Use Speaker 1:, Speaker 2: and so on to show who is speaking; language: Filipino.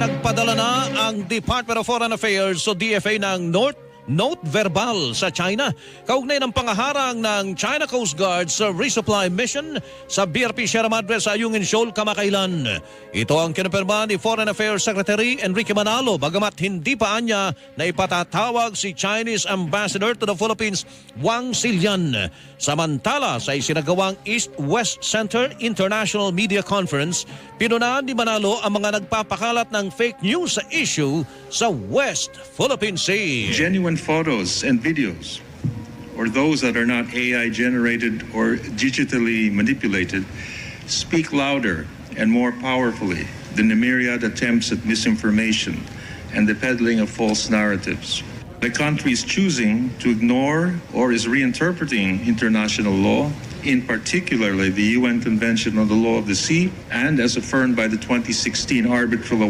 Speaker 1: nagpadala na ang Department of Foreign Affairs o DFA ng North Note verbal sa China kaugnay ng pangaharang ng China Coast Guard sa resupply mission sa BRP Sierra Madre sa Ayungin Shoal kamakailan. Ito ang kinapirma ni Foreign Affairs Secretary Enrique Manalo bagamat hindi pa anya na ipatatawag si Chinese Ambassador to the Philippines Wang Silian. Samantala sa isinagawang East-West Center International Media Conference, pinunaan ni Manalo ang mga nagpapakalat ng fake news sa issue sa West Philippine Sea.
Speaker 2: genuine photos and videos, or those that are not AI generated or digitally manipulated, speak louder and more powerfully than the myriad attempts at misinformation and the peddling of false narratives. The country is choosing to ignore or is reinterpreting international law, in particularly the UN Convention on the Law of the Sea, and as affirmed by the 2016 Arbitral